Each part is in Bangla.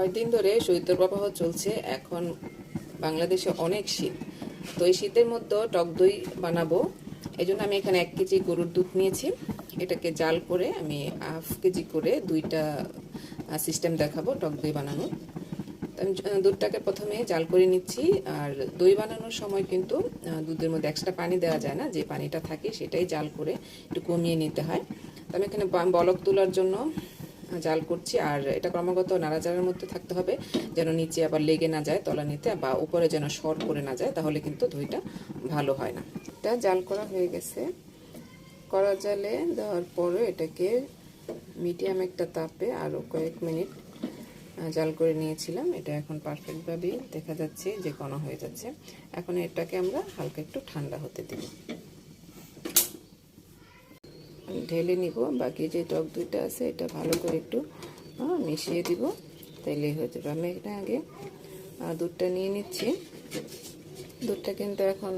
কয়েকদিন ধরে শৈত্যপ্রবাহ চলছে। এখন বাংলাদেশে অনেক শীত। তো এই শীতের মধ্যে টক দই বানাবো। এই জন্য আমি এখানে এক কেজি গরুর দুধ নিয়েছি। এটাকে জাল করে আমি হাফ কেজি করে দুইটা সিস্টেম দেখাবো টক দই বানানো। আমি দুধটাকে প্রথমে জাল করে নিচ্ছি। আর দই বানানোর সময় কিন্তু দুধের মধ্যে এক্সট্রা পানি দেওয়া যায় না। যে পানিটা থাকে সেটাই জাল করে একটু কমিয়ে নিতে হয়। তো আমি এখানে বলক তোলার জন্য জাল করছি, আর এটা ক্রমাগত নাড়াচাড়ার মধ্যে থাকতে হবে, যেন নিচে আবার লেগে না যায় তলা নিতে বা উপরে যেন সর করে না যায়, তাহলে কিন্তু দইটা ভালো হয় না। এটা জাল করা হয়ে গেছে। কড়া জালে দেওয়ার পরে এটাকে মিডিয়াম একটা তাপে আরও কয়েক মিনিট জাল করে নিয়েছিলাম। এটা এখন পারফেক্টভাবেই দেখা যাচ্ছে যে ঘন হয়ে যাচ্ছে। এখন এটাকে আমরা হালকা একটু ঠান্ডা হতে দিব। ঢেলে নিব। বাকি যে টক দুইটা আছে, এটা ভালো করে একটু মিশিয়ে দিব। তাইলেই হয়ে যাবে। আমি এখানে আগে দুধটা নিয়ে নিচ্ছি। দুধটা কিন্তু এখন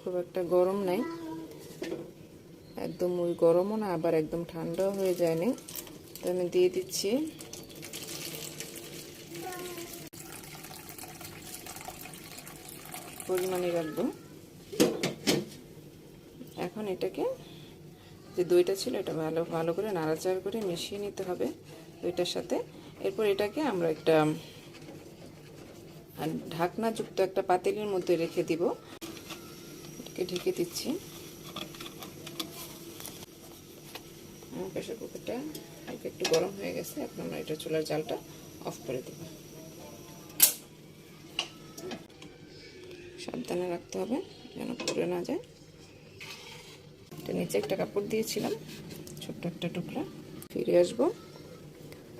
খুব একটা গরম নাই। একদম ওই গরমও না, আবার একদম ঠান্ডাও হয়ে যায়নি। তো আমি দিয়ে দিচ্ছি। পরিমাণে রাখব। এখন এটাকে যে দইটা ছিল এটা ভালো ভালো করে নাড়াচাড়া করে মিশিয়ে নিতে হবে দইটার সাথে। এরপর এটাকে আমরা একটা ঢাকনাযুক্ত একটা পাতিলের মধ্যে রেখে দিব। এটাকে ঢেকে দিচ্ছি। প্রেশার কুকারটা হালকা একটু গরম হয়ে গেছে, এখন আমরা এটা চুলার জালটা অফ করে দেব। সাবধানে রাখতে হবে যেন পুড়ে না যায়। এটা নিচে একটা কাপড় দিয়েছিলাম, ছোট্ট একটা টুকরা। ফিরে আসব।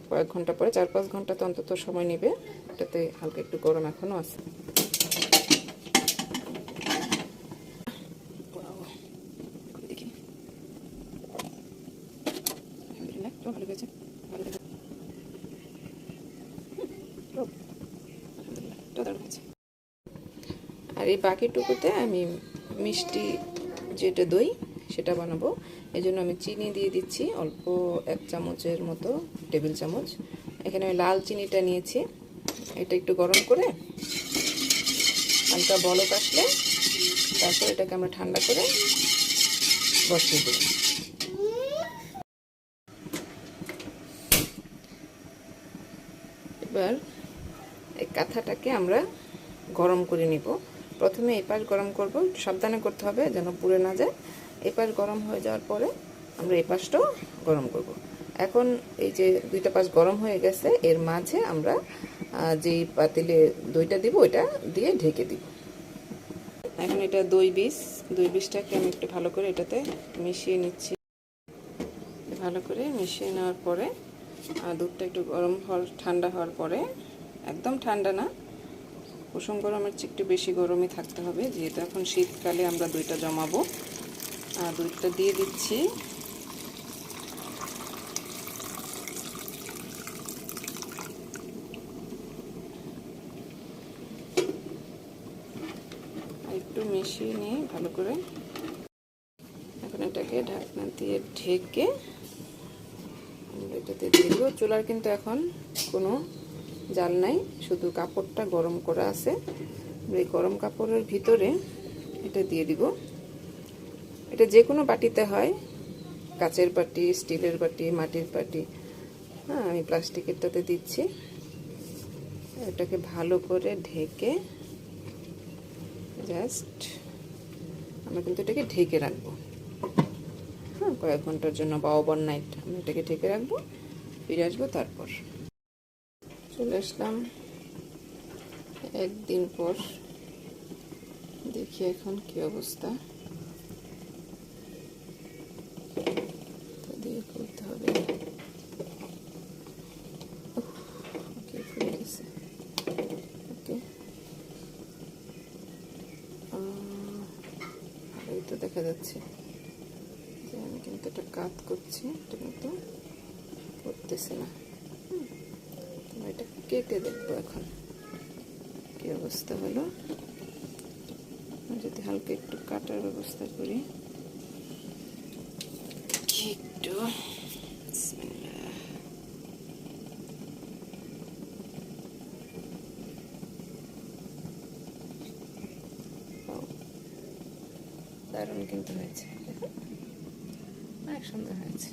কয়েক ঘণ্টা পরে, চার পাঁচ ঘণ্টা তো অন্তত সময় নেবে। এটাতে হালকা একটু গরম এখনও আছে। আর এই বাকিটুকুতে আমি মিষ্টি যেটা দই সেটা বানাবো। এই জন্য আমি চিনি দিয়ে দিচ্ছি, অল্প এক চামচের মতো, টেবিল চামচ। এখানে আমি লাল চিনিটা নিয়েছি। এটা একটু গরম করে হালকা বলক আসলে তারপর এটাকে আমরা ঠান্ডা করে বসিয়ে দেব। এবার এই কাঁথাটাকে আমরা গরম করে নিব। প্রথমে এই পাশ গরম করব সাবধানে করতে হবে যেন পুড়ে না যায়। এই পাশ গরম হয়ে যাওয়ার পরে আমরা এই পাশটাও গরম করব। এখন এই যে দুইটা পাশ গরম হয়ে গেছে, এর মাঝে আমরা যেই পাতিলে দইটা দিব, ওইটা দিয়ে ঢেকে দিব। এখন এটা দই বীজ, দই বীজটাকে আমি একটু ভালো করে এটাতে মিশিয়ে নিচ্ছি। ভালো করে মিশিয়ে নেওয়ার পরে দুধটা একটু গরম হওয়ার, ঠান্ডা হওয়ার পরে, একদম ঠান্ডা না কুসুম গরমের চেয়ে একটু বেশি গরমই থাকতে হবে, যেহেতু এখন শীতকালে আমরা দইটা জমাবো। দুধটা দিয়ে দিচ্ছি। একটু মিশিয়ে নিয়ে ভালো করে এখন এটাকে ঢাকনা দিয়ে ঢেকে এটাতে দেবো। চুলার কিন্তু এখন কোনো জাল নাই, শুধু কাপড়টা গরম করা আছে। এই গরম কাপড়ের ভিতরে এটা দিয়ে দিব। এটা যে কোনো বাটিতে হয়। কাচের বাটি, স্টিলের বাটি, মাটির বাটি। হ্যাঁ আমি প্লাস্টিকেরটাতে দিচ্ছি। এটাকে ভালো করে ঢেকে জাস্ট আমরা কিন্তু এটাকে ঢেকে রাখব। হ্যাঁ কয়েক ঘণ্টার জন্য বা ওভার নাইট আমি এটাকে ঢেকে রাখব, ফিরে আসব তারপর। চলে আসলাম একদিন পর। দেখি এখন কি অবস্থা তো দিয়ে করতে হবে উফ, okay, ফুলে গেছে। Okay. আহ, ভালোই তো দেখা যাচ্ছে। আমি কিন্তু এটা কাত করছি, এটা কিন্তু করতেছে না। এটা কেটে দেখব এখন। কি অবস্থা হলো? যদি হালকা একটু কাটার ব্যবস্থা করি। একটু দারুণ কিন্তু হয়েছে। অনেক সুন্দর হয়েছে।